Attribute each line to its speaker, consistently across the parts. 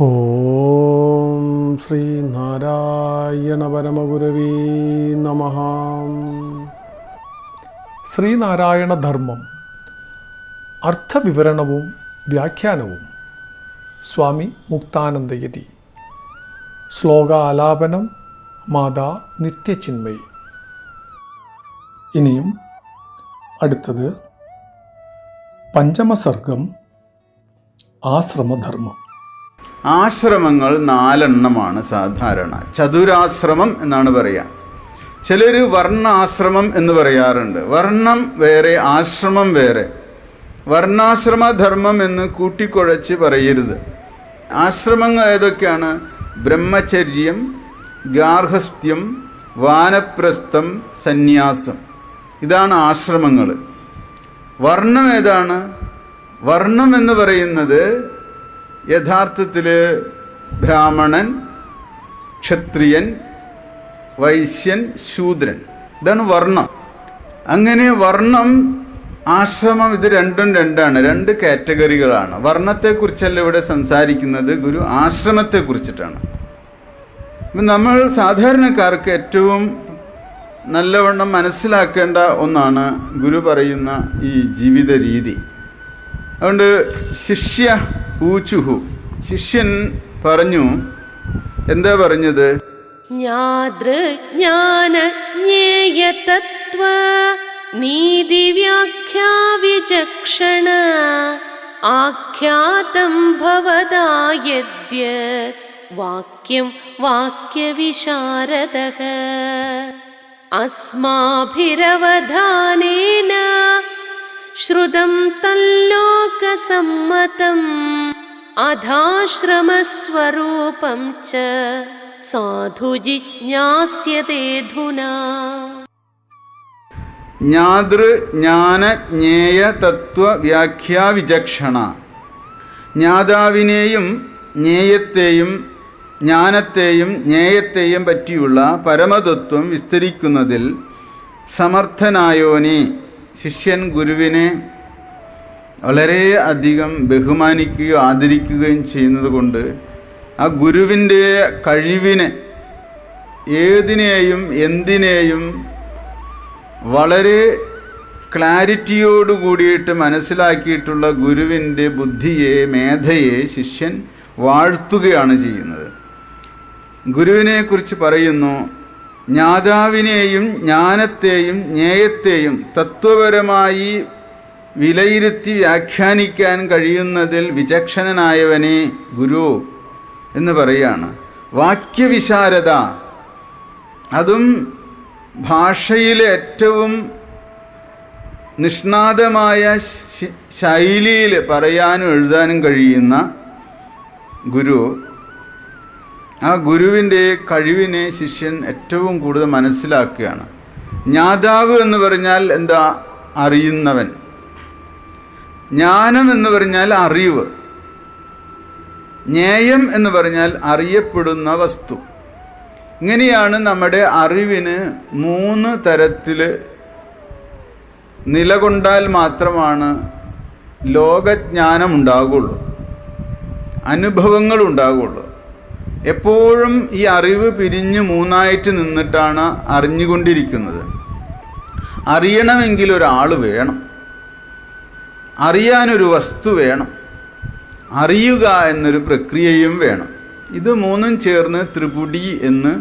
Speaker 1: ഓം ശ്രീ നാരായണ പരമഗുരവീ നമ. ശ്രീനാരായണ ധർമ്മം അർത്ഥവിവരണവും വ്യാഖ്യാനവും. സ്വാമി മുക്താനന്ദയതി. ശ്ലോകാലാപനം മാതാ നിത്യചിന്മയി. ഇനിയും അടുത്തത് പഞ്ചമസർഗം ആശ്രമധർമ്മം.
Speaker 2: ആശ്രമങ്ങൾ നാലെണ്ണമാണ് സാധാരണ. ചതുരാശ്രമം എന്നാണ് പറയുക ചിലർ വർണാശ്രമം എന്ന് പറയാറുണ്ട്. വർണം വേറെ ആശ്രമം വേറെ. വർണാശ്രമ ധർമ്മം എന്ന് കൂട്ടിക്കുഴച്ച് പറയരുത്. ആശ്രമങ്ങൾ ഏതൊക്കെയാണ്? ബ്രഹ്മചര്യം ഗാർഹസ്ഥ്യം വാനപ്രസ്ഥം സന്യാസം. ഇതാണ് ആശ്രമങ്ങൾ വർണം ഏതാണ്? വർണം എന്ന് പറയുന്നത് യഥാർത്ഥത്തിൽ ബ്രാഹ്മണൻ ക്ഷത്രിയൻ വൈശ്യൻ ശൂദ്രൻ. ഇതാണ് വർണം. അങ്ങനെ വർണം ആശ്രമം ഇത് രണ്ടും രണ്ടാണ് രണ്ട് കാറ്റഗറികളാണ്. വർണത്തെക്കുറിച്ചല്ല ഇവിടെ സംസാരിക്കുന്നത് ഗുരു ആശ്രമത്തെ കുറിച്ചിട്ടാണ് നമ്മൾ സാധാരണക്കാർക്ക് ഏറ്റവും നല്ലവണ്ണം മനസ്സിലാക്കേണ്ട ഒന്നാണ് ഗുരു പറയുന്ന ഈ ജീവിത രീതി. അതുകൊണ്ട് ശിഷ്യ ഊച്ചുഹു. ശിഷ്യൻ പറഞ്ഞു എന്താ പറഞ്ഞത്?
Speaker 3: നീതിവ്യാഖ്യാവിചക്ഷണ ആഖ്യാതം ഭവതാ വാക്യം വാക്യവിശാരദ. അസ്മാഭിരവധാനേന ശ്രുതം തല്ലോകസമ്മതം അധാശ്രമസ്വരൂപം ച സാധു ജിജ്ഞാസ്യതേധുനാ
Speaker 2: ജ്ഞാതൃ ജ്ഞാന ജ്ഞേയ തത്വ വ്യാഖ്യാ വിചക്ഷണ. ജ്ഞാതാവിനെയും ജ്ഞേയത്തെയും ജ്ഞാനത്തെയും ജ്ഞേയത്തെയും പറ്റിയുള്ള പരമതത്വം വിസ്തരിക്കുന്നതിൽ സമർത്ഥനായോനെ. ശിഷ്യൻ ഗുരുവിനെ വളരെ അധികം ബഹുമാനിക്കുകയും ആദരിക്കുകയും ചെയ്യുന്നത് കൊണ്ട് ആ ഗുരുവിന്റെ കഴിവിനെ ഏതിനെയും എന്തിനേയും വളരെ ക്ലാരിറ്റിയോട് കൂടിയിട്ട് മനസ്സിലാക്കിയിട്ടുള്ള ഗുരുവിന്റെ ബുദ്ധിയെ മേധയെ ശിഷ്യൻ വാഴ്ത്തുകയാണ് ചെയ്യുന്നത്. ഗുരുവിനെക്കുറിച്ച് പറയുന്നു ജ്ഞാതാവിനെയും ജ്ഞാനത്തെയും ജ്ഞേയത്തെയും തത്വപരമായി വിലയിരുത്തി വ്യാഖ്യാനിക്കാൻ കഴിയുന്നതിൽ വിചക്ഷണനായവനെ ഗുരു എന്ന് പറയാണ്. വാക്യവിശാരത അതും ഭാഷയിലെ ഏറ്റവും നിഷ്ണാതമായ ശൈലിയിൽ പറയാനും എഴുതാനും കഴിയുന്ന ഗുരു ആ ഗുരുവിന്റെ കഴിവിനെ ശിഷ്യൻ ഏറ്റവും കൂടുതൽ മനസ്സിലാക്കുകയാണ്. ജ്ഞാതാവ് എന്ന് പറഞ്ഞാൽ എന്താ? അറിയുന്നവൻ. ജ്ഞാനം എന്ന് പറഞ്ഞാൽ അറിവ്. ജ്ഞേയം എന്ന് പറഞ്ഞാൽ അറിയപ്പെടുന്ന വസ്തു. ഇങ്ങനെയാണ് നമ്മുടെ അറിവിന് മൂന്ന് തരത്തിൽ നിലകൊണ്ടാൽ മാത്രമാണ് ലോകജ്ഞാനം ഉണ്ടാകുള്ളൂ അനുഭവങ്ങൾ ഉണ്ടാകുള്ളൂ എപ്പോഴും ഈ അറിവ് പിരിഞ്ഞ് മൂന്നായിട്ട് നിന്നിട്ടാണ് അറിഞ്ഞുകൊണ്ടിരിക്കുന്നത്. അറിയണമെങ്കിൽ ഒരാൾ വേണം. അറിയാനൊരു വസ്തു വേണം. അറിയുക എന്നൊരു പ്രക്രിയയും വേണം. ഇത് മൂന്നും ചേർന്ന് ത്രിപുടി എന്ന്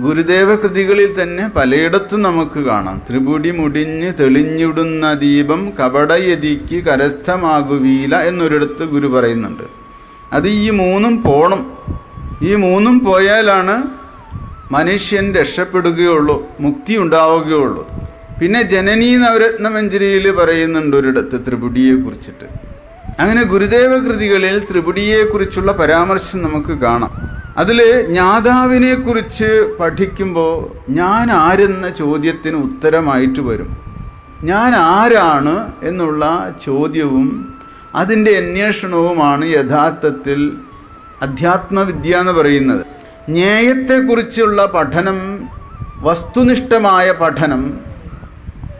Speaker 2: ഗുരുദേവ കൃതികളിൽ തന്നെ പലയിടത്തും നമുക്ക് കാണാം. ത്രിപുടി മുടിഞ്ഞ് തെളിഞ്ഞിടുന്ന ദീപം കപടയതിക്ക് കരസ്ഥമാകുവീല എന്നൊരിടത്ത് ഗുരു പറയുന്നുണ്ട്. അത് ഈ മൂന്നും പോണം. ഈ മൂന്നും പോയാലാണ് മനുഷ്യൻ രക്ഷപ്പെടുകയുള്ളൂ മുക്തി ഉണ്ടാവുകയുള്ളൂ പിന്നെ ജനനീ നവരത്നമഞ്ജരിയിൽ പറയുന്നുണ്ട് ഒരിടത്ത് ത്രിപുടിയെ കുറിച്ചിട്ട് അങ്ങനെ ഗുരുദേവ കൃതികളിൽ ത്രിപുടിയെക്കുറിച്ചുള്ള പരാമർശം നമുക്ക് കാണാം. അതിൽ ജ്ഞാതാവിനെ കുറിച്ച് പഠിക്കുമ്പോൾ ഞാൻ ആരെന്ന ചോദ്യത്തിന് ഉത്തരമായിട്ട് വരും. ഞാൻ ആരാണ് എന്നുള്ള ചോദ്യവും അതിന്റെ അന്വേഷണവുമാണ് യഥാർത്ഥത്തിൽ അധ്യാത്മവിദ്യ എന്ന് പറയുന്നത്. ന്യായത്തെക്കുറിച്ചുള്ള പഠനം വസ്തുനിഷ്ഠമായ പഠനം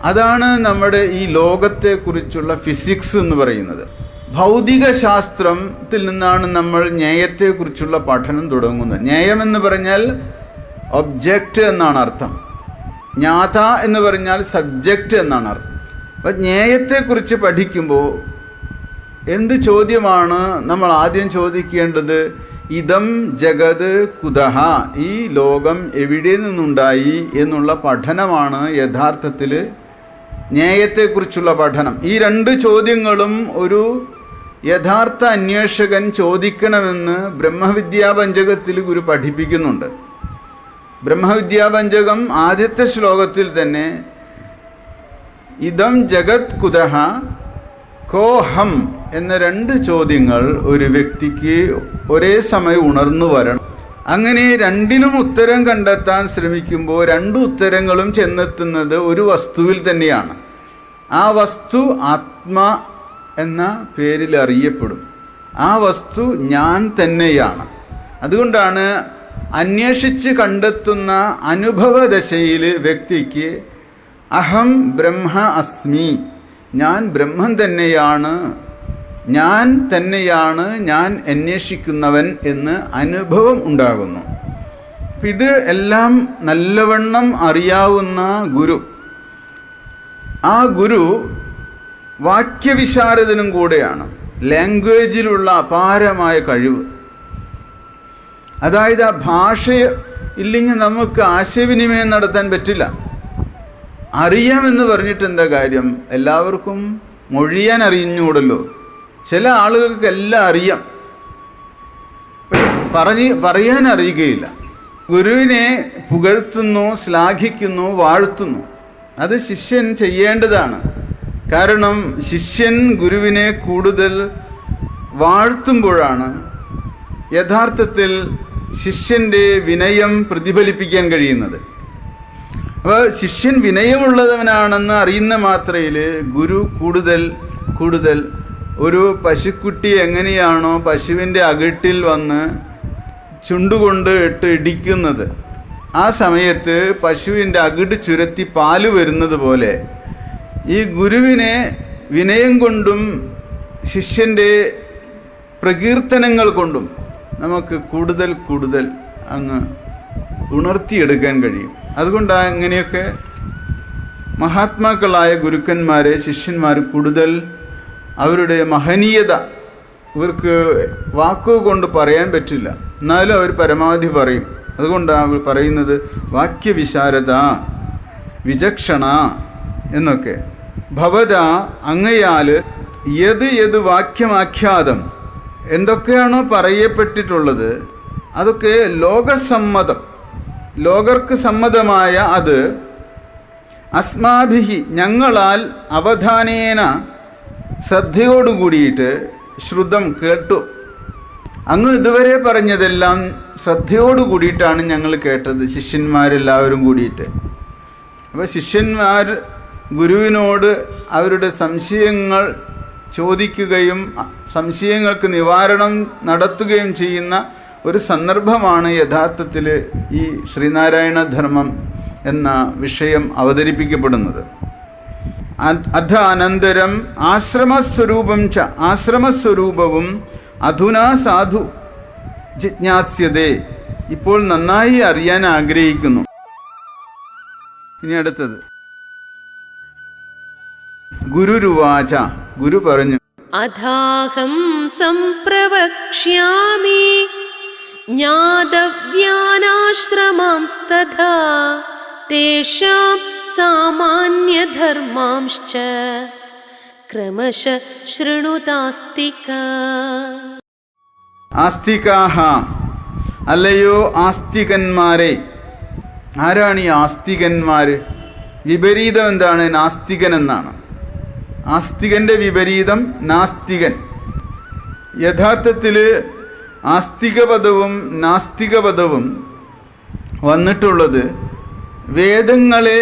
Speaker 2: അതാണ് നമ്മുടെ ഈ ലോകത്തെക്കുറിച്ചുള്ള ഫിസിക്സ് എന്ന് പറയുന്നത്. ഭൗതിക ശാസ്ത്രത്തിൽ നിന്നാണ് നമ്മൾ ന്യായത്തെക്കുറിച്ചുള്ള പഠനം തുടങ്ങുന്നത്. ന്യായം എന്ന് പറഞ്ഞാൽ ഒബ്ജക്റ്റ് എന്നാണ് അർത്ഥം. ജ്ഞാത എന്ന് പറഞ്ഞാൽ സബ്ജക്റ്റ് എന്നാണ് അർത്ഥം. അപ്പം ന്യായത്തെക്കുറിച്ച് പഠിക്കുമ്പോൾ എന്ത് ചോദ്യമാണ് നമ്മൾ ആദ്യം ചോദിക്കേണ്ടത്? ഇതം ജഗത് കുതഹ. ഈ ലോകം എവിടെ നിന്നുണ്ടായി എന്നുള്ള പഠനമാണ് യഥാർത്ഥത്തിൽ ന്യായത്തെക്കുറിച്ചുള്ള പഠനം. ഈ രണ്ട് ചോദ്യങ്ങളും ഒരു യഥാർത്ഥ അന്വേഷകൻ ചോദിക്കണമെന്ന് ബ്രഹ്മവിദ്യാപഞ്ചകത്തിൽ ഗുരു പഠിപ്പിക്കുന്നുണ്ട്. ബ്രഹ്മവിദ്യാപഞ്ചകം ആദ്യത്തെ ശ്ലോകത്തിൽ തന്നെ ഇതം ജഗത് കുതഹ കോഹം എന്ന രണ്ട് ചോദ്യങ്ങൾ ഒരു വ്യക്തിക്ക് ഒരേ സമയം ഉണർന്നു വരണം. അങ്ങനെ രണ്ടിനും ഉത്തരം കണ്ടെത്താൻ ശ്രമിക്കുമ്പോൾ രണ്ട് ഉത്തരങ്ങളും ചെന്നെത്തുന്നത് ഒരു വസ്തുവിൽ തന്നെയാണ്. ആ വസ്തു ആത്മ എന്ന പേരിൽ അറിയപ്പെടും. ആ വസ്തു ഞാൻ തന്നെയാണ്. അതുകൊണ്ടാണ് അന്വേഷിച്ച് കണ്ടെത്തുന്ന അനുഭവദശയിൽ വ്യക്തിക്ക് അഹം ബ്രഹ്മ അസ്മി ഞാൻ ബ്രഹ്മം തന്നെയാണ്. ഞാൻ തന്നെയാണ് ഞാൻ അന്വേഷിക്കുന്നവൻ എന്ന് അനുഭവം ഉണ്ടാകുന്നു. ഇത് എല്ലാം നല്ലവണ്ണം അറിയാവുന്ന ഗുരു. ആ ഗുരു വാക്യവിശാരദനും കൂടെയാണ്. ലാംഗ്വേജിലുള്ള അപാരമായ കഴിവ്. അതായത് ആ ഭാഷ ഇല്ലെങ്കിൽ നമുക്ക് ആശയവിനിമയം നടത്താൻ പറ്റില്ല. അറിയാമെന്ന് പറഞ്ഞിട്ട് എന്താ കാര്യം? എല്ലാവർക്കും മൊഴിയാൻ അറിഞ്ഞുകൂടല്ലോ. ചില ആളുകൾക്ക് എല്ലാം അറിയാം. പറഞ്ഞ് പറയാൻ അറിയുകയില്ല. ഗുരുവിനെ പുകഴ്ത്തുന്നു ശ്ലാഘിക്കുന്നു വാഴ്ത്തുന്നു. അത് ശിഷ്യൻ ചെയ്യേണ്ടതാണ്. കാരണം ശിഷ്യൻ ഗുരുവിനെ കൂടുതൽ വാഴ്ത്തുമ്പോഴാണ് യഥാർത്ഥത്തിൽ ശിഷ്യന്റെ വിനയം പ്രതിഫലിപ്പിക്കാൻ കഴിയുന്നത്. അപ്പോൾ ശിഷ്യൻ വിനയമുള്ളവനാണെന്ന് അറിയുന്ന മാത്രയിൽ ഗുരു കൂടുതൽ കൂടുതൽ. ഒരു പശുക്കുട്ടി എങ്ങനെയാണോ പശുവിന്റെ അകിട്ടിൽ വന്ന് ചുണ്ടുകൊണ്ട് ഇട്ട് ഇടിക്കുന്നത്. ആ സമയത്ത് പശുവിന്റെ അകിട് ചുരത്തി പാൽ വരുന്നത് പോലെ ഈ ഗുരുവിനെ വിനയം കൊണ്ടും ശിഷ്യന്റെ പ്രകീർത്തനങ്ങൾ കൊണ്ടും നമുക്ക് കൂടുതൽ കൂടുതൽ അങ്ങ് ഉണർത്തിയെടുക്കാൻ കഴിയും. അതുകൊണ്ടാണ് ഇങ്ങനെയൊക്കെ മഹാത്മാക്കളായ ഗുരുക്കന്മാരെ ശിഷ്യന്മാർ കൂടുതൽ അവരുടെ മഹനീയത ഇവർക്ക് വാക്കുകൊണ്ട് പറയാൻ പറ്റില്ല. എന്നാലും അവർ പരമാവധി പറയും. അതുകൊണ്ടാണ് അവർ പറയുന്നത് വാക്യവിശാരത വിചക്ഷണ എന്നൊക്കെ. ഭവത അങ്ങയാൽ യത് യത് വാക്യമാഖ്യാതം. എന്തൊക്കെയാണോ പറയപ്പെട്ടിട്ടുള്ളത് അതൊക്കെ ലോകസമ്മതം. ലോകർക്ക് സമ്മതമായ അത് അസ്മാഭിഹി ഞങ്ങളാൽ അവധാനേന ശ്രദ്ധയോടുകൂടിയിട്ട് ശ്രുതം കേട്ടു. അങ്ങ് ഇതുവരെ പറഞ്ഞതെല്ലാം ശ്രദ്ധയോടു കൂടിയിട്ടാണ് ഞങ്ങൾ കേട്ടത് ശിഷ്യന്മാരെല്ലാവരും കൂടിയിട്ട്. അപ്പോൾ ശിഷ്യന്മാർ ഗുരുവിനോട് അവരുടെ സംശയങ്ങൾ ചോദിക്കുകയും സംശയങ്ങൾക്ക് നിവാരണം നടത്തുകയും ചെയ്യുന്ന ഒരു സന്ദർഭമാണ് യഥാർത്ഥത്തിൽ ഈ ശ്രീനാരായണ ധർമ്മം എന്ന വിഷയം അവതരിപ്പിക്കപ്പെടുന്നത്. അധ അനന്തരം ആശ്രമസ്വരൂപം ച ആശ്രമസ്വരൂപവും അധുനാ സാധു ജിജ്ഞാസ്യതേ. ഇപ്പോൾ നന്നായി അറിയാൻ ആഗ്രഹിക്കുന്നു. ഇനി അടുത്തത്. ഗുരുരുവാച ഗുരു പറഞ്ഞു.
Speaker 3: അഥാഹം സംപ്രവക്ഷ്യാമി. ज्ञातव्यानाश्रमांस्तथा तेषां सामान्यधर्मांश्च क्रमश शृणुतास्तिक
Speaker 2: ആസ്തികാഹ അല്ലയോ ആസ്തികന്മാരെ ആരാണ് ഈ ആസ്തികന്മാര് വിപരീതം എന്താണ് നാസ്തികൻ എന്നാണ് ആസ്തികന്റെ വിപരീതം നാസ്തികൻ യഥാർത്ഥത്തില് ആസ്തികപദവും നാസ്തികപദവും വന്നിട്ടുള്ളത് വേദങ്ങളെ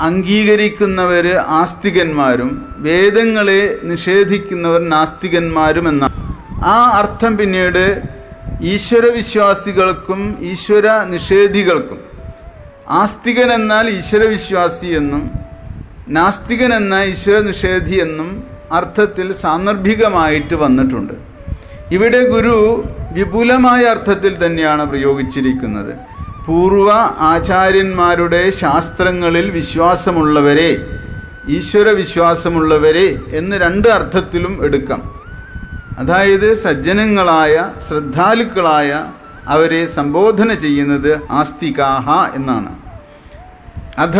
Speaker 2: അംഗീകരിക്കുന്നവര് ആസ്തികന്മാരും വേദങ്ങളെ നിഷേധിക്കുന്നവർ നാസ്തികന്മാരും എന്നാണ്. ആ അർത്ഥം പിന്നീട് ഈശ്വര വിശ്വാസികൾക്കും ഈശ്വര നിഷേധികൾക്കും ആസ്തികൻ എന്നാൽ ഈശ്വര വിശ്വാസി എന്നും നാസ്തികൻ എന്നാൽ ഈശ്വര നിഷേധി എന്നും അർത്ഥത്തിൽ സാന്ദർഭികമായിട്ട് വന്നിട്ടുണ്ട്. ഇവിടെ ഗുരു വിപുലമായ അർത്ഥത്തിൽ തന്നെയാണ് പ്രയോഗിച്ചിരിക്കുന്നത്. പൂർവ ആചാര്യന്മാരുടെ ശാസ്ത്രങ്ങളിൽ വിശ്വാസമുള്ളവരെ ഈശ്വര വിശ്വാസമുള്ളവരെ എന്ന് രണ്ട് അർത്ഥത്തിലും എടുക്കാം. അതായത് സജ്ജനങ്ങളായ ശ്രദ്ധാലുക്കളായ അവരെ സംബോധന ചെയ്യുന്നത് ആസ്തികാഹ എന്നാണ്. അഥ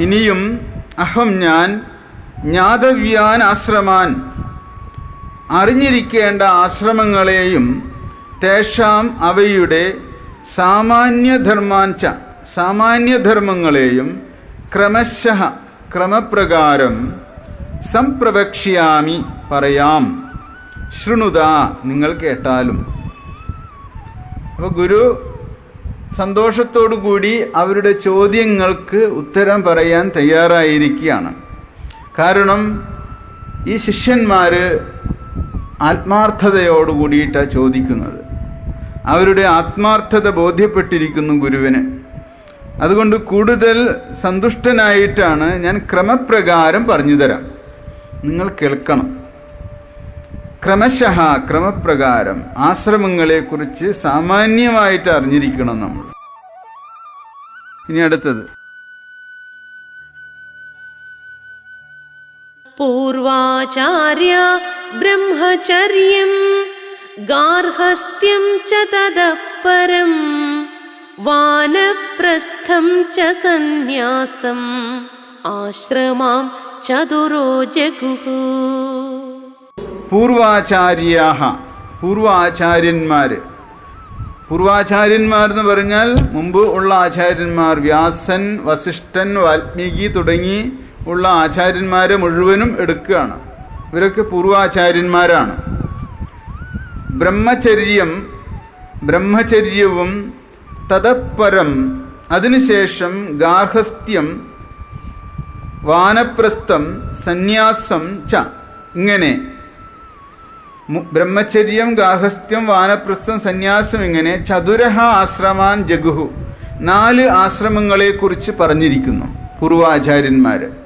Speaker 2: ഇനിയും അഹം ഞാൻ ജ്ഞാതവ്യാൻ ആശ്രമാൻ അറിഞ്ഞിരിക്കേണ്ട ആശ്രമങ്ങളെയും തേഷാം അവയുടെ സാമാന്യധർമാഞ്ച സാമാന്യധർമ്മങ്ങളെയും ക്രമശഃ ക്രമപ്രകാരം സംപ്രവക്ഷ്യാമി പറയാം. ശൃണുത നിങ്ങൾ കേട്ടാലും. അപ്പൊ ഗുരു സന്തോഷത്തോടു കൂടി അവരുടെ ചോദ്യങ്ങൾക്ക് ഉത്തരം പറയാൻ തയ്യാറായിരിക്കുകയാണ്. കാരണം ഈ ശിഷ്യന്മാര് ആത്മാർത്ഥതയോട് കൂടിയിട്ടാണ് ചോദിക്കുന്നത്. അവരുടെ ആത്മാർത്ഥത ബോധ്യപ്പെട്ടിരിക്കുന്നു ഗുരുവിന്. അതുകൊണ്ട് കൂടുതൽ സന്തുഷ്ടനായിട്ടാണ് ഞാൻ ക്രമപ്രകാരം പറഞ്ഞു തരാം. നിങ്ങൾ കേൾക്കണം. ക്രമശഃ ക്രമപ്രകാരം ആശ്രമങ്ങളെക്കുറിച്ച് സാമാന്യമായിട്ട് അറിഞ്ഞിരിക്കണം നമ്മൾ. ഇനി അടുത്തത്.
Speaker 3: पूर्वाचार्य ब्रह्मचर्यं गार्हस्थ्यं च ततः परं वानप्रस्थं च सन्न्यासम् आश्रमां चतुरो जगुः
Speaker 2: പൂർവാചാര്യാഹ പൂർവാചാര്യന്മാര് പൂർവാചാര്യന്മാർ എന്ന് പറഞ്ഞാൽ മുമ്പ് ഉള്ള ആചാര്യന്മാർ വ്യാസൻ വസിഷ്ഠൻ വാൽമീകി തുടങ്ങി ഉള്ള ആചാര്യന്മാരെ മുഴുവനും എടുക്കുകയാണ്. ഇവരൊക്കെ പൂർവാചാര്യന്മാരാണ് ബ്രഹ്മചര്യം ബ്രഹ്മചര്യവും തതപ്പരം അതിനുശേഷം ഗാർഹസ്ഥ്യം വാനപ്രസ്ഥം സന്യാസം ച. ഇങ്ങനെ. ബ്രഹ്മചര്യം ഗാർഹസ്ഥ്യം വാനപ്രസ്ഥം സന്യാസം ഇങ്ങനെ ചതുരഹ ആശ്രമാൻ ജഗുഹു. നാല് ആശ്രമങ്ങളെ കുറിച്ച് പറഞ്ഞിരിക്കുന്നു പൂർവാചാര്യന്മാര്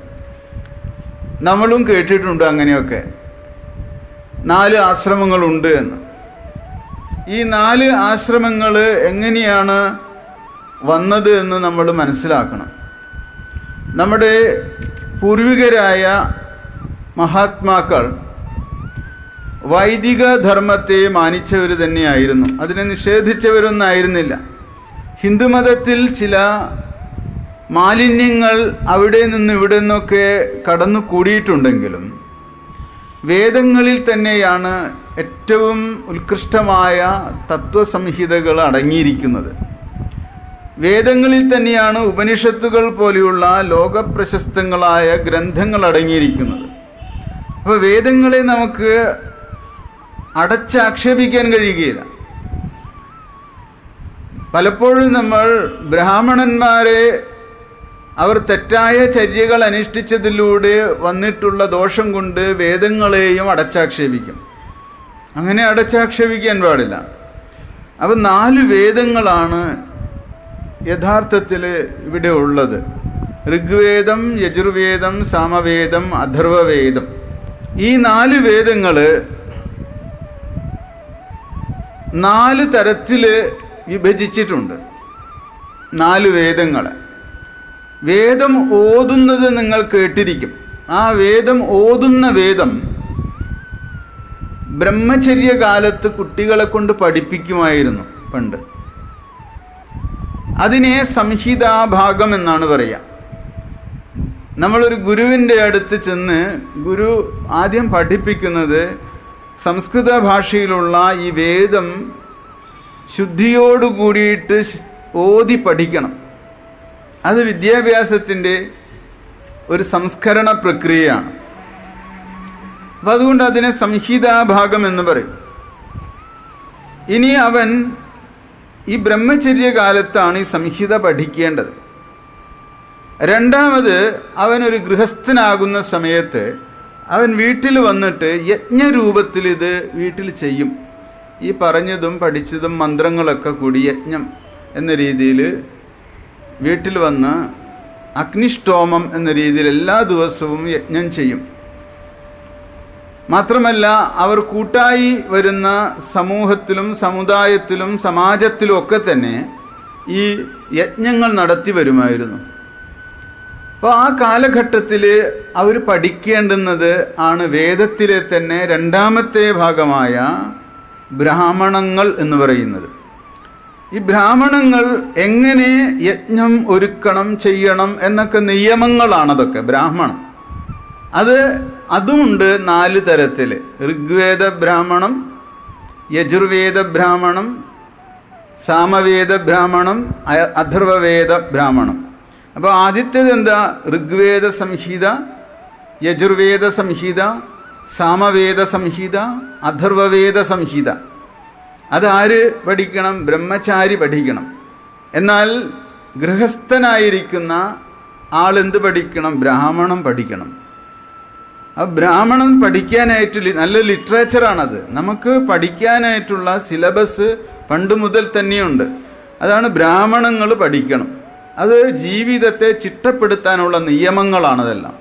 Speaker 2: നമ്മളും കേട്ടിട്ടുണ്ട് അങ്ങനെയൊക്കെ. നാല് ആശ്രമങ്ങളുണ്ട് എന്ന്. ഈ നാല് ആശ്രമങ്ങൾ എങ്ങനെയാണ് വന്നത് എന്ന് നമ്മൾ മനസ്സിലാക്കണം. നമ്മുടെ പൂർവികരായ മഹാത്മാക്കൾ വൈദിക ധർമ്മത്തെ മാനിച്ചവർ തന്നെയായിരുന്നു. അതിനെ നിഷേധിച്ചവരൊന്നായിരുന്നില്ല ഹിന്ദുമതത്തിൽ ചില മാലിന്യങ്ങൾ അവിടെ നിന്ന് ഇവിടെ നിന്നൊക്കെ കടന്നു കൂടിയിട്ടുണ്ടെങ്കിലും വേദങ്ങളിൽ തന്നെയാണ് ഏറ്റവും ഉത്കൃഷ്ടമായ തത്വസംഹിതകൾ അടങ്ങിയിരിക്കുന്നത്. വേദങ്ങളിൽ തന്നെയാണ് ഉപനിഷത്തുകൾ പോലെയുള്ള ലോകപ്രശസ്തങ്ങളായ ഗ്രന്ഥങ്ങൾ അടങ്ങിയിരിക്കുന്നത്. അപ്പോൾ വേദങ്ങളെ നമുക്ക് അടച്ചാക്ഷേപിക്കാൻ കഴിയുകയില്ല. പലപ്പോഴും നമ്മൾ ബ്രാഹ്മണന്മാരെ അവർ തെറ്റായ ചര്യകൾ അനുഷ്ഠിച്ചതിലൂടെ വന്നിട്ടുള്ള ദോഷം കൊണ്ട് വേദങ്ങളെയും അടച്ചാക്ഷേപിക്കും. അങ്ങനെ അടച്ചാക്ഷേപിക്കാൻ പാടില്ല. അവ നാല് വേദങ്ങളാണ് യഥാർത്ഥത്തിൽ ഇവിടെ ഉള്ളത്. ഋഗ്വേദം യജുർവേദം സാമവേദം അഥർവവേദം. ഈ നാല് വേദങ്ങൾ നാല് തരത്തിൽ വിഭജിച്ചിട്ടുണ്ട്. നാല് വേദങ്ങളെ. വേദം ഓതുന്നത് നിങ്ങൾ കേട്ടിരിക്കും. ആ വേദം ഓതുന്ന വേദം ബ്രഹ്മചര്യ കാലത്ത് കുട്ടികളെ കൊണ്ട് പഠിപ്പിക്കുമായിരുന്നു പണ്ട്. അതിനെ സംഹിതാഭാഗം എന്നാണ് പറയുക. നമ്മളൊരു ഗുരുവിന്റെ അടുത്ത് ചെന്ന് ഗുരു ആദ്യം പഠിപ്പിക്കുന്നത് സംസ്കൃത ഭാഷയിലുള്ള ഈ വേദം ശുദ്ധിയോടുകൂടിയിട്ട് ഓതി പഠിക്കണം. അത് വിദ്യാഭ്യാസത്തിന്റെ ഒരു സംസ്കരണ പ്രക്രിയയാണ്. അപ്പം അതുകൊണ്ട് അതിനെ സംഹിതാഭാഗം എന്ന് പറയും. ഇനി അവൻ ഈ ബ്രഹ്മചര്യ കാലത്താണ് ഈ സംഹിത പഠിക്കേണ്ടത്. രണ്ടാമത് ഒരു ഗൃഹസ്ഥനാകുന്ന സമയത്ത് അവൻ വീട്ടിൽ വന്നിട്ട് യജ്ഞരൂപത്തിൽ ഇത് വീട്ടിൽ ചെയ്യും. ഈ പറഞ്ഞതും പഠിച്ചതും മന്ത്രങ്ങളൊക്കെ കൂടി യജ്ഞം എന്ന രീതിയിൽ വീട്ടിൽ വന്ന് അഗ്നിഷ്ടോമം എന്ന രീതിയിൽ എല്ലാ ദിവസവും യജ്ഞം ചെയ്യും. മാത്രമല്ല അവർ കൂട്ടായി വരുന്ന സമൂഹത്തിലും സമുദായത്തിലും സമാജത്തിലും ഒക്കെ തന്നെ ഈ യജ്ഞങ്ങൾ നടത്തി വരുമായിരുന്നു. അപ്പോൾ ആ കാലഘട്ടത്തിൽ അവർ പഠിക്കേണ്ടുന്നത് ആണ് വേദത്തിലെ തന്നെ രണ്ടാമത്തെ ഭാഗമായ ബ്രാഹ്മണങ്ങൾ എന്ന് പറയുന്നത്. ഈ ബ്രാഹ്മണങ്ങൾ എങ്ങനെ യജ്ഞം ഒരുക്കണം ചെയ്യണം എന്നൊക്കെ നിയമങ്ങളാണതൊക്കെ ബ്രാഹ്മണം. അത് അതുമുണ്ട് നാല് തരത്തിൽ ഋഗ്വേദ ബ്രാഹ്മണം യജുർവേദ ബ്രാഹ്മണം സാമവേദ ബ്രാഹ്മണം അഥർവവേദ ബ്രാഹ്മണം. അപ്പോൾ ആദ്യത്തേത് എന്താ ഋഗ്വേദ സംഹിത യജുർവേദ സംഹിത സാമവേദ സംഹിത അഥർവവേദ സംഹിത. അതാര് പഠിക്കണം? ബ്രഹ്മചാരി പഠിക്കണം. എന്നാൽ ഗൃഹസ്ഥനായിരിക്കുന്ന ആൾ എന്ത് പഠിക്കണം? ബ്രാഹ്മണം പഠിക്കണം. ആ ബ്രാഹ്മണം പഠിക്കാനായിട്ട് നല്ല ലിറ്ററേച്ചറാണത്. നമുക്ക് പഠിക്കാനായിട്ടുള്ള സിലബസ് പണ്ട് മുതൽ തന്നെയുണ്ട്. അതാണ് ബ്രാഹ്മണങ്ങൾ പഠിക്കണം. അത് ജീവിതത്തെ ചിട്ടപ്പെടുത്താനുള്ള നിയമങ്ങളാണതെല്ലാം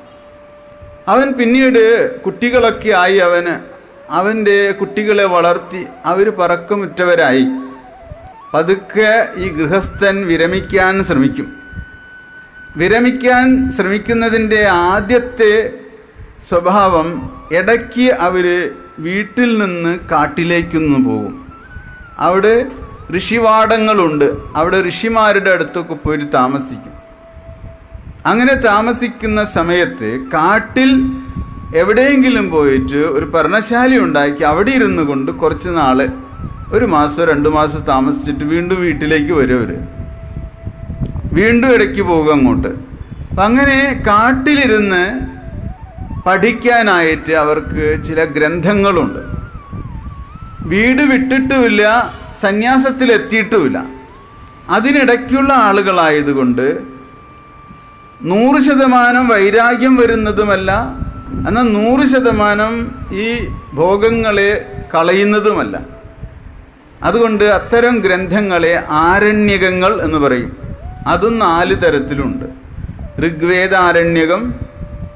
Speaker 2: അവൻ പിന്നീട് കുട്ടികളൊക്കെ ആയി അവന് അവന്റെ കുട്ടികളെ വളർത്തി അവർ പറക്കമുറ്റവരായി. പതുക്കെ ഈ ഗൃഹസ്ഥൻ വിരമിക്കാൻ ശ്രമിക്കും. വിരമിക്കാൻ ശ്രമിക്കുന്നതിന്റെ ആദ്യത്തെ സ്വഭാവം ഇടയ്ക്ക് അവർ വീട്ടിൽ നിന്ന് കാട്ടിലേക്കൊന്ന് പോകും. അവിടെ ഋഷിവാടങ്ങളുണ്ട്. അവിടെ ഋഷിമാരുടെ അടുത്തൊക്കെ പോയി താമസിക്കും. അങ്ങനെ താമസിക്കുന്ന സമയത്ത് കാട്ടിൽ എവിടെയെങ്കിലും പോയിട്ട് ഒരു പർണശാല ഉണ്ടാക്കി അവിടെ ഇരുന്നു കൊണ്ട് കുറച്ച് നാൾ ഒരു മാസം രണ്ടു മാസം താമസിച്ചിട്ട് വീണ്ടും വീട്ടിലേക്ക് വരും വീണ്ടും ഇടയ്ക്ക് പോകും അങ്ങോട്ട്. അങ്ങനെ കാട്ടിലിരുന്ന് പഠിക്കാനായിട്ട് അവർക്ക് ചില ഗ്രന്ഥങ്ങളുണ്ട്. വീട് വിട്ടിട്ടുമില്ല സന്യാസത്തിൽ എത്തിയിട്ടുമില്ല അതിനിടയ്ക്കുള്ള ആളുകളായതുകൊണ്ട് നൂറ് ശതമാനം വൈരാഗ്യം വരുന്നതുമല്ല എന്നാൽ നൂറ് ശതമാനം ഈ ഭോഗങ്ങളെ കളയുന്നതുമല്ല. അതുകൊണ്ട് അത്തരം ഗ്രന്ഥങ്ങളെ ആരണ്യകങ്ങൾ എന്ന് പറയും. അതും നാല് തരത്തിലുണ്ട്. ഋഗ്വേദാരണ്യകം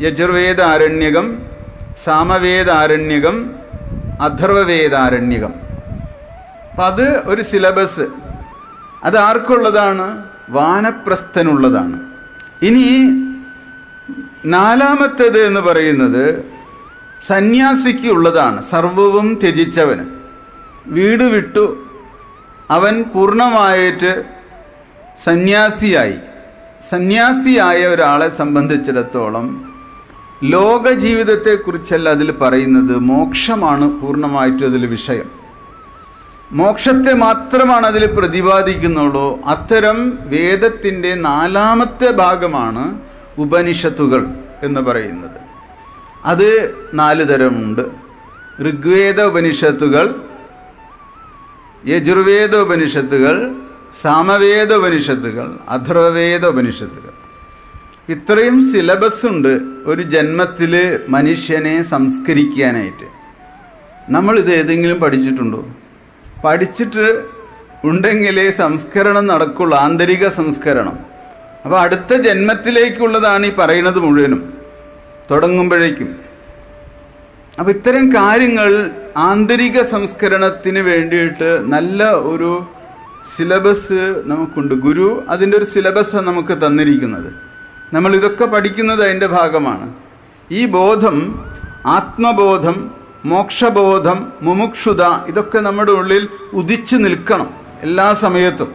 Speaker 2: യജുർവേദാരണ്യകം സാമവേദാരണ്യകം അഥർവവേദാരണ്യകം. അപ്പം അത് ഒരു സിലബസ്. അത് ആർക്കുള്ളതാണ്? വാനപ്രസ്ഥനുള്ളതാണ്. ഇനി നാലാമത്തേത് എന്ന് പറയുന്നത് സന്യാസിക്ക് ഉള്ളതാണ്. സർവവും ത്യജിച്ചവന്. വീട് വിട്ടു. അവൻ പൂർണമായിട്ട് സന്യാസിയായി. സന്യാസിയായ ഒരാളെ സംബന്ധിച്ചിടത്തോളം ലോക ജീവിതത്തെക്കുറിച്ചല്ല അതിൽ പറയുന്നത്. മോക്ഷമാണ് പൂർണമായിട്ടും അതിൽ വിഷയം. മോക്ഷത്തെ മാത്രമാണ് അതിൽ പ്രതിപാദിക്കുന്നുള്ളൂ. അത്തരം വേദത്തിന്റെ നാലാമത്തെ ഭാഗമാണ് ഉപനിഷത്തുകൾ എന്ന് പറയുന്നത്. അത് നാല് തരമുണ്ട്. ഋഗ്വേദ ഉപനിഷത്തുകൾ യജുർവേദ ഉപനിഷത്തുകൾ സാമവേദ ഉപനിഷത്തുകൾ അഥർവവേദ ഉപനിഷത്തുകൾ. ഇത്രയും സിലബസ് ഉണ്ട് ഒരു ജന്മത്തിൽ മനുഷ്യനെ സംസ്കരിക്കാനായിട്ട്. നമ്മൾ ഇത് ഏതെങ്കിലും പഠിച്ചിട്ടുണ്ടോ? പഠിച്ചിട്ട് ഉണ്ടെങ്കിലേ സംസ്കരണം നടക്കുള്ളൂ ആന്തരിക സംസ്കരണം. അപ്പോൾ അടുത്ത ജന്മത്തിലേക്കുള്ളതാണ് ഈ പറയുന്നത് മുഴുവനും. തുടങ്ങുമ്പോഴേക്കും. അപ്പം ഇത്തരം കാര്യങ്ങൾ ആന്തരിക സംസ്കരണത്തിന് വേണ്ടിയിട്ട് നല്ല ഒരു സിലബസ് നമുക്കുണ്ട്. ഗുരു അതിന്റെ ഒരു സിലബസ് നമുക്ക് തന്നിരിക്കുന്നത്. നമ്മൾ ഇതൊക്കെ പഠിക്കുന്നത് അതിന്റെ ഭാഗമാണ്. ഈ ബോധം ആത്മബോധം മോക്ഷബോധം മുമുക്ഷുത ഇതൊക്കെ നമ്മുടെ ഉള്ളിൽ ഉദിച്ചു നിൽക്കണം എല്ലാ സമയത്തും.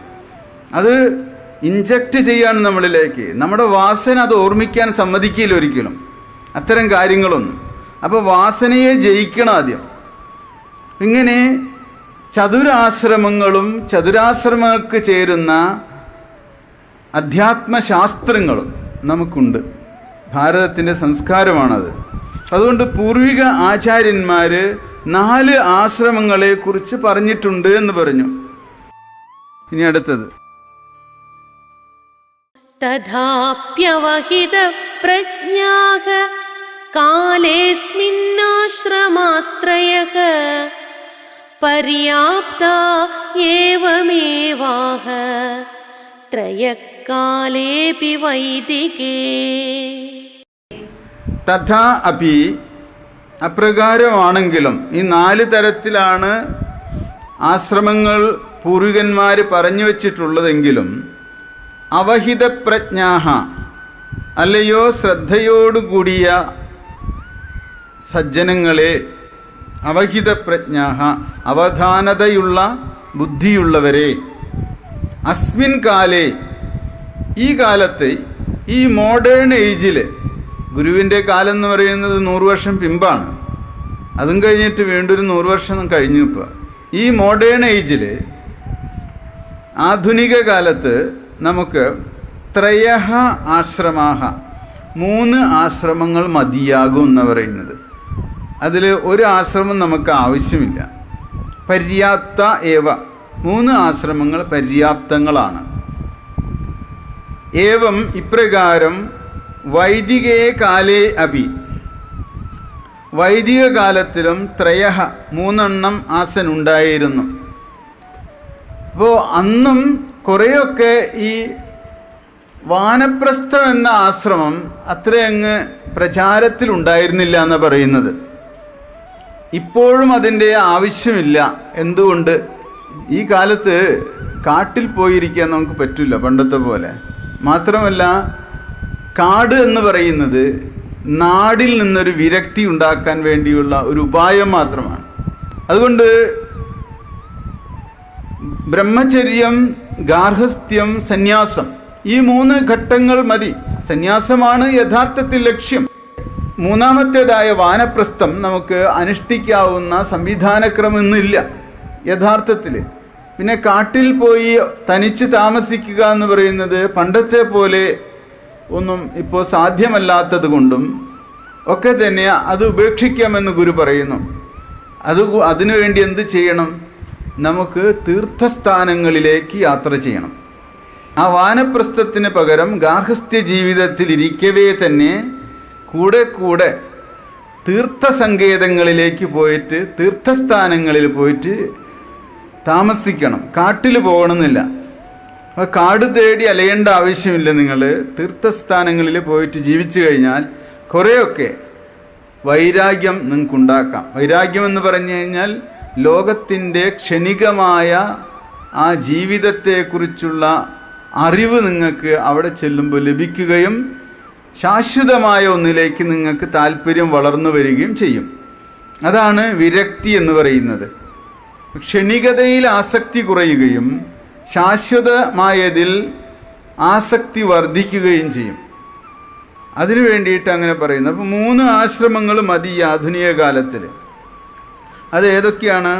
Speaker 2: അത് ഇഞ്ചക്റ്റ് ചെയ്യാണ് നമ്മളിലേക്ക്. നമ്മുടെ വാസന അത് ഓർമ്മിക്കാൻ സമ്മതിക്കില്ല ഒരിക്കലും. അത്തരം കാര്യങ്ങളൊന്നും. അപ്പോൾ വാസനയെ ജയിക്കണം ആദ്യം. ഇങ്ങനെ ചതുരാശ്രമങ്ങളും ചതുരാശ്രമങ്ങൾക്ക് ചേരുന്ന അധ്യാത്മശാസ്ത്രങ്ങളും നമുക്കുണ്ട്. ഭാരതത്തിന്റെ സംസ്കാരമാണത്. അതുകൊണ്ട് പൂർവിക ആചാര്യന്മാർ നാല് ആശ്രമങ്ങളെ കുറിച്ച് പറഞ്ഞിട്ടുണ്ട് എന്ന് പറഞ്ഞു. ഇനി അടുത്തത്.
Speaker 3: तथाप्यवहितप्रज्ञाः कालेऽस्मिन्नाश्रमास्त्रयः पर्याप्ता एवमेवाह त्रयः कालेऽपि वैदिके
Speaker 2: തഥാ അപി അപ്രകാരമാണെങ്കിലും ഈ നാല് തരത്തിലാണ് ആശ്രമങ്ങൾ പൂർവികന്മാർ പറഞ്ഞു വച്ചിട്ടുള്ളതെങ്കിലും അവഹിത പ്രജ്ഞാഹ അല്ലയോ ശ്രദ്ധയോടുകൂടിയ സജ്ജനങ്ങളെ അവഹിതപ്രജ്ഞാഹ അവധാനതയുള്ള ബുദ്ധിയുള്ളവരെ. അസ്മിൻ കാലേ ഈ കാലത്ത് ഈ മോഡേൺ ഏജിൽ ഗുരുവിന്റെ കാലം എന്ന് പറയുന്നത് നൂറ് വർഷം പിമ്പാണ്. അതും കഴിഞ്ഞിട്ട് വീണ്ടും ഒരു നൂറ് വർഷം കഴിഞ്ഞു ഇപ്പോൾ ഈ മോഡേൺ ഏജിൽ ആധുനിക കാലത്ത് നമുക്ക് ത്രയഹ ആശ്രമാഹ. മൂന്ന് ആശ്രമങ്ങൾ മതിയാകും എന്ന് പറയുന്നത്. അതിൽ ഒരു ആശ്രമം നമുക്ക് ആവശ്യമില്ല. പര്യാപ്ത ഏവ. മൂന്ന് ആശ്രമങ്ങൾ പര്യാപ്തങ്ങളാണ്. ഏവം ഇപ്രകാരം വൈദികേ കാലേ അഭി. വൈദിക കാലത്തിലും ത്രയഹ മൂന്നെണ്ണം ആസൻ ഉണ്ടായിരുന്നു അപ്പോൾ അന്നും കുറേയൊക്കെ ഈ വാനപ്രസ്ഥം എന്ന ആശ്രമം അത്രയങ്ങ് പ്രചാരത്തിലുണ്ടായിരുന്നില്ല എന്ന് പറയുന്നത്. ഇപ്പോഴും അതിന്റെ ആവശ്യമില്ല. എന്തുകൊണ്ട്? ഈ കാലത്ത് കാട്ടിൽ പോയിരിക്കാൻ നമുക്ക് പറ്റില്ല പണ്ടത്തെ പോലെ. മാത്രമല്ല കാട് എന്ന് പറയുന്നത് നാടിൽ നിന്നൊരു വിരക്തി ഉണ്ടാക്കാൻ വേണ്ടിയുള്ള ഒരു ഉപായം മാത്രമാണ്. അതുകൊണ്ട് ബ്രഹ്മചര്യം ഗാർഹസ്ഥ്യം സന്യാസം. ഈ മൂന്ന് ഘട്ടങ്ങൾ മതി. സന്യാസമാണ് യഥാർത്ഥത്തിൽ ലക്ഷ്യം. മൂന്നാമത്തേതായ വാനപ്രസ്ഥം നമുക്ക് അനുഷ്ഠിക്കാവുന്ന സംവിധാനക്രമം ഇന്നില്ല യഥാർത്ഥത്തിൽ പിന്നെ കാട്ടിൽ പോയി തനിച്ച് താമസിക്കുക എന്ന് പറയുന്നത് പണ്ടത്തെ പോലെ ഒന്നും ഇപ്പോൾ സാധ്യമല്ലാത്തത് കൊണ്ടും ഒക്കെ തന്നെ അത് ഉപേക്ഷിക്കാമെന്ന് ഗുരു പറയുന്നു. അത് അതിനുവേണ്ടി എന്ത് ചെയ്യണം? നമുക്ക് തീർത്ഥസ്ഥാനങ്ങളിലേക്ക് യാത്ര ചെയ്യണം. ആ വാനപ്രസ്ഥത്തിന് പകരം ഗാർഹസ്ഥ്യ ജീവിതത്തിൽ ഇരിക്കവേ തന്നെ കൂടെ കൂടെ തീർത്ഥസങ്കേതങ്ങളിലേക്ക് പോയിട്ട് തീർത്ഥസ്ഥാനങ്ങളിൽ പോയിട്ട് താമസിക്കണം. കാട്ടിൽ പോകണമെന്നില്ല. അപ്പൊ കാട് തേടി അലയേണ്ട ആവശ്യമില്ല നിങ്ങൾ തീർത്ഥസ്ഥാനങ്ങളിൽ പോയിട്ട് ജീവിച്ചു കഴിഞ്ഞാൽ കുറേയൊക്കെ വൈരാഗ്യം നിങ്ങൾക്കുണ്ടാക്കാം. വൈരാഗ്യം എന്ന് പറഞ്ഞു കഴിഞ്ഞാൽ ലോകത്തിന്റെ ക്ഷണികമായ ആ ജീവിതത്തെക്കുറിച്ചുള്ള അറിവ് നിങ്ങൾക്ക് അവിടെ ചെല്ലുമ്പോൾ ലഭിക്കുകയും ശാശ്വതമായ ഒന്നിലേക്ക് നിങ്ങൾക്ക് താല്പര്യം വളർന്നു വരികയും ചെയ്യും. അതാണ് വിരക്തി എന്ന് പറയുന്നത്. ക്ഷണികതയിൽ ആസക്തി കുറയുകയും ശാശ്വതമായതിൽ ആസക്തി വർദ്ധിക്കുകയും ചെയ്യും. അതിനു വേണ്ടിയിട്ട് അങ്ങനെ പറയുന്നു. അപ്പോൾ മൂന്ന് ആശ്രമങ്ങൾ മതി ഈ ആധുനിക കാലത്തിൽ അത് ഏതൊക്കെയാണ്?